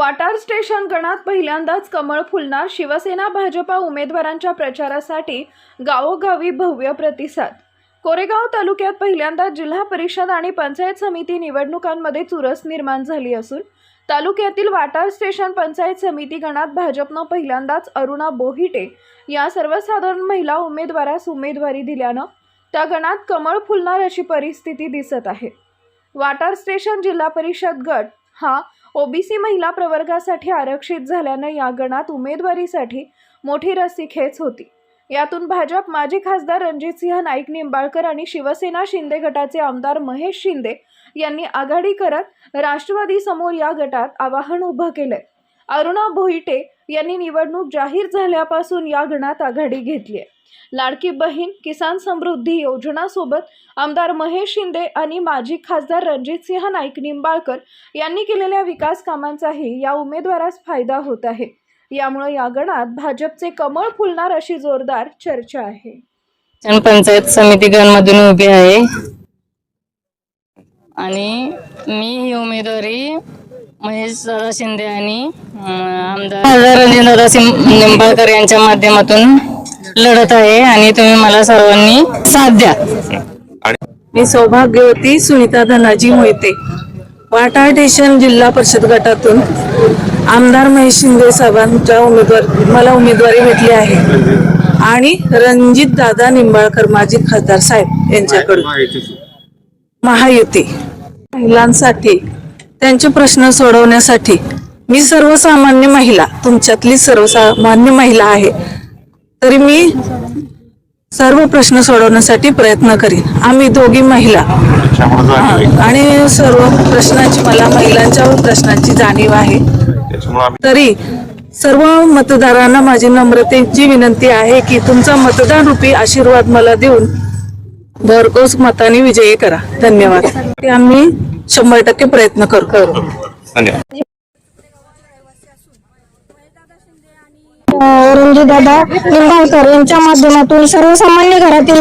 Watar station गणात पहिल्यांदाच कमळ फुलणार शिवसेना भाजपा उमेदवारांच्या प्रचारासाठी गावोगावी भव्य प्रतिसाद. कोरेगाव तालुक्यात पहिल्यांदाच जिल्हा परिषद आणि पंचायत समिती निवडणुकांमध्ये चुरस निर्माण झाली असून तालुक्यातील वाटार स्टेशन पंचायत समिती गणात भाजपनं पहिल्यांदाच अरुणा बोहिटे या सर्वसाधारण महिला उमेदवारास उमेदवारी दिल्यानं त्या गणात कमळ फुलणार अशी परिस्थिती दिसत आहे. वाटार स्टेशन जिल्हा परिषद गट हा ओबीसी महिला प्रवर्गासाठी आरक्षित झाल्यानं या गणात उमेदवारीसाठी मोठी रस्सीखेच होती. यातून भाजप माजी खासदार रणजितसिंह नाईक निंबाळकर आणि शिवसेना शिंदे गटाचे आमदार महेश शिंदे यांनी आघाडी करत राष्ट्रवादी समोर या गटात आवाहन उभं केलंय. अरुणा भोईटे यांनी निवडणूक जाहीर झाल्यापासून या गणात आघाडी घेतली आहे. लाडकी बहीण किसान समृद्धी योजनासोबत आमदार महेश शिंदे आणि माजी खासदार रणजितसिंह नाईक निंबाळकर यांनी केलेल्या विकास कामांचाही या उमेदवारास फायदा होत आहे. यामुळे या गणात भाजपचे कमळ फुलणार अशी जोरदार चर्चा आहे. पंचायत समिती गणमधून उभी आहे. आणि मी ही उमेदवारी महेश दादा शिंदे आणि आमदार रणजितदादा निंबाळकर यांच्या माध्यमातून लढत आहे आणि तुम्ही मला सर्वांनी साथ द्या. मी सौभाग्यवती सुनीता धनाजी मोहिते. वाटाळ स्टेशन जिल्हा परिषद गटातून आमदार महेश शिंदे साहेबांच्या उमेदवार मला उमेदवारी भेटली आहे. आणि रणजित दादा निंबाळकर माजी खासदार साहेब यांच्याकडून. महायुती. महिलांसाठी त्यांचे प्रश्न सोडवण्यासाठी मी सर्वसामान्य महिला तुमच्यातली सर्वसामान्य महिला आहे तरी मी सर्व प्रश्न सोडवण्यासाठी प्रयत्न करीन. आम्ही दोघी महिला. आणि सर्व प्रश्नाची मला महिलांच्या प्रश्नांची जाणीव आहे. तरी सर्व मतदारांना माझी नम्रतेची विनंती आहे की तुमचा मतदान रूपी आशीर्वाद मला देऊन भरघोस मताने विजयी करा. धन्यवाद. ते आम्ही शंभर टक्के प्रयत्न करू धन्यवाद. रणजितदादा निंबाळकर यांच्या माध्यमातून सर्वसामान्य घरातील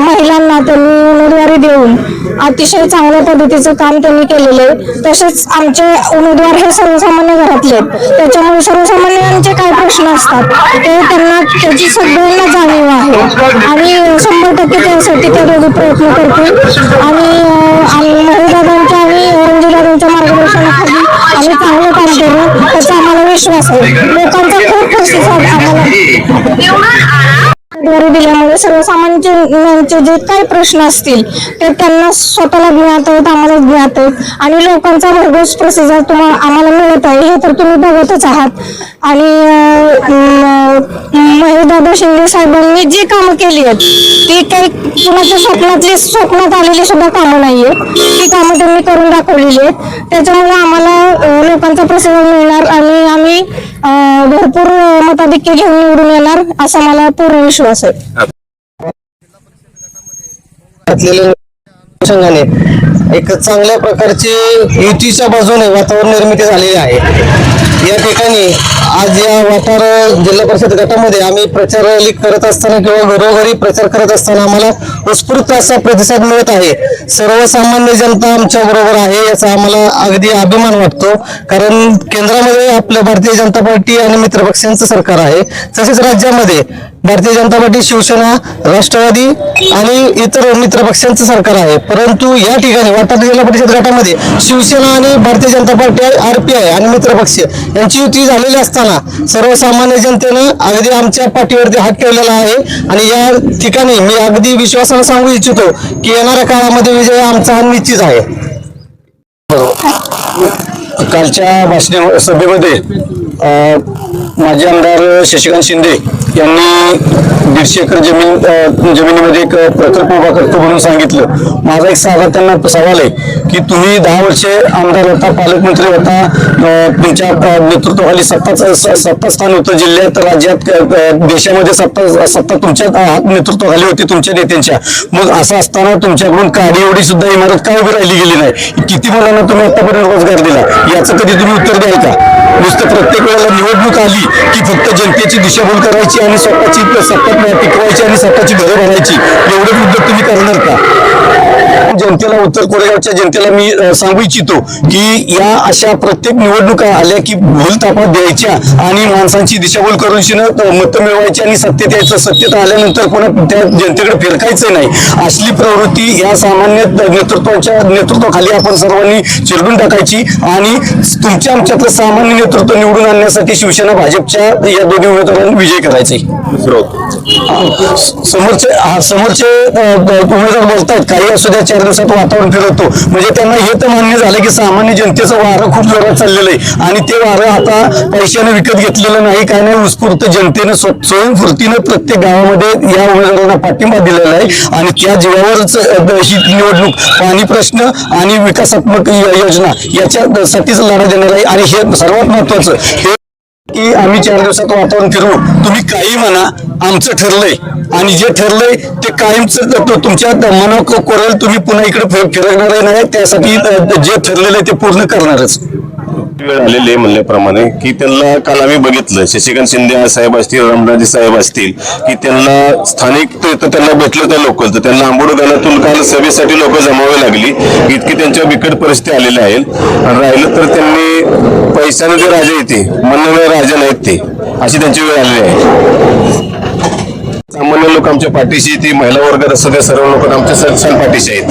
महिलांना त्यांनी उमेदवारी देऊन अतिशय चांगल्या पद्धतीचं काम त्यांनी केलेलं आहे. तसेच आमचे उमेदवार हे सर्वसामान्य घरातले आहेत. त्याच्यामुळे सर्वसामान्यांचे काय प्रश्न असतात ते त्यांना त्याची सगळ्यांना जाणीव आहे. आणि शंभर टक्के त्यासाठी ते दोघे प्रयत्न करतील. आणि अ, दादा आणि रणजितदादांच्या मार्गदर्शनाखाली आम्ही चांगलं काम करू त्याचा आम्हाला विश्वास आहे. लोकांचा खूप प्रतिसाद आम्हाला. उमेदवारी दिल्यामुळे सर्वसामान्यांचे जे काही प्रश्न असतील ते त्यांना स्वतःला ज्ञात आहेत आम्हाला ज्ञात आहेत आणि लोकांचा भरघोस प्रतिसाद तुम्हाला आम्हाला मिळत आहे हे तर तुम्ही बघतच आहात. आणि महेशदादा शिंदे साहेबांनी जी कामं केली आहेत ती काही कुणाच्या स्वप्नातली स्वप्नात आलेली सुद्धा कामं आहेत ती कामं त्यांनी करून दाखवलेली आहेत. त्याच्यामुळे आम्हाला लोकांचा प्रतिसाद मिळणार आणि आम्ही भरपूर मताधिक्य घेऊन निवडून येणार असा मला पूर्ण विश्वास घातलेल्या अनुषंगाने एक चांगल्या प्रकारची युतीच्या बाजूने वातावरण निर्मिती झालेली आहे. या ठिकाणी आज या वाटार जिल्हा परिषद गटामध्ये आम्ही प्रचार रॅली करत असताना किंवा घरोघरी प्रचार करत असताना आम्हाला उत्स्फूर्त असा प्रतिसाद मिळत आहे. सर्वसामान्य जनता आमच्या बरोबर आहे याचा आम्हाला अगदी अभिमान वाटतो. कारण केंद्रामध्ये आपल्या भारतीय जनता पार्टी आणि मित्रपक्षांचं सरकार आहे. तसेच राज्यामध्ये भारतीय जनता पार्टी शिवसेना राष्ट्रवादी आणि इतर मित्र पक्षांचं सरकार आहे. परंतु या ठिकाणी वाटाणा जिल्हा परिषद गटामध्ये शिवसेना आणि Bharatiya Janata Party R P I आणि मित्र पक्ष यांची युती झालेली असताना सर्वसामान्य जनतेनं अगदी आमच्या पाठीवरती हात ठेवलेला आहे. आणि या ठिकाणी मी अगदी विश्वासानं सांगू इच्छितो की येणाऱ्या काळामध्ये विजय आमचा हा निश्चित आहे. कालच्या भाषणे सभेमध्ये माजी आमदार शशिकांत शिंदे यांनी दीडशे एकर जमीन जमिनीमध्ये एक प्रकल्प उभा करतो म्हणून सांगितलं. माझा एक साधा त्यांना सवाल आहे की तुम्ही दहा वर्षे आमदार होता पालकमंत्री होता तुमच्या नेतृत्वाखाली सत्ता सत्ता स्थान होतं जिल्ह्यात राज्यात देशामध्ये सत्ता सत्ता तुमच्या नेतृत्वाखाली होती तुमच्या नेत्यांच्या. मग असं असताना तुमच्याकडून काडी एवढी सुद्धा इमारत का उभी राहिली गेली नाही? किती मुलांना तुम्ही आतापर्यंत रोजगार दिला? याचं कधी तुम्ही उत्तर द्याल का? नुसतं प्रत्येक वेळेला निवडणूक आली की फक्त जनतेची दिशाभूल करायची आणि स्वतःची सत्ता टिकवायची आणि स्वतःची घरं भरायची एवढे उद्योग तुम्ही करणार का? जनतेला उत्तर कोरेगावच्या जनतेला मी सांगू इच्छितो की या अशा प्रत्येक निवडणुका आल्या की भूल तापा द्यायच्या आणि माणसांची दिशाभूल करून मत मिळवायची आणि सत्तेत यायचं. सत्तेत आल्यानंतर पुन्हा त्या जनतेकडे फिरकायचं नाही. असली प्रवृत्ती या सामान्य नेतृत्वाच्या नेतृत्वाखाली आपण सर्वांनी चिरडून टाकायची आणि तुमच्या आमच्यातलं सामान्य नेतृत्व निवडून आणण्यासाठी शिवसेना भाजपच्या या दोन्ही उमेदवारांनी विजय करायचे. समोरचे समोरचे उमेदवार बोलतायत काही असू द्या चार दिवसात वातावरण फिरवतो. म्हणजे त्यांना हे तर मान्य झालं की सामान्य जनतेचं वारं खूप जोरात चाललेलं आहे. आणि ते वारं आता पैशाने विकत घेतलेलं नाही काय नाही उत्स्फूर्त जनतेनं स्वयंस्फूर्तीनं प्रत्येक गावामध्ये या उमेदवारांना पाठिंबा दिलेला आहे. आणि त्या जीवावरच ही निवडणूक पाणी प्रश्न आणि विकासात्मक योजना याच्यासाठीच लढा देणार आहे. आणि हे सर्वात महत्वाचं हे की आम्ही चार दिवसात वातावरण फिरवू. तुम्ही काही म्हणा आमचं ठरलंय. आणि जे ठरलंय ते कायमच तुमच्या मना कोरेल तुम्ही पुन्हा इकडे फिरवणार फिरकणार नाही त्यासाठी जे ठरलेलं आहे ते पूर्ण करणारच. वेळ आलेली आहे म्हणल्याप्रमाणे की त्यांना काल आम्ही बघितलं. शशिकांत शिंदे साहेब असतील रामराजे साहेब असतील की त्यांना स्थानिक ते- तर त्यांना भेटलं त्या लोकल. तर त्यांना आंबोड गाण्यातून काल सभेसाठी लोक जमावे लागली. इतकी त्यांच्या बिकट परिस्थिती आलेल्या आहेत आणि राहिलं तर त्यांनी पैशाने जे राजे येते म्हणणं राजा नाहीत ते अशी त्यांची वेळ आलेली आहे. सामान्य लोक आमच्या पाठीशी ती महिला वर्ग असं सर्व लोक आमच्या सण पाठीशी आहेत.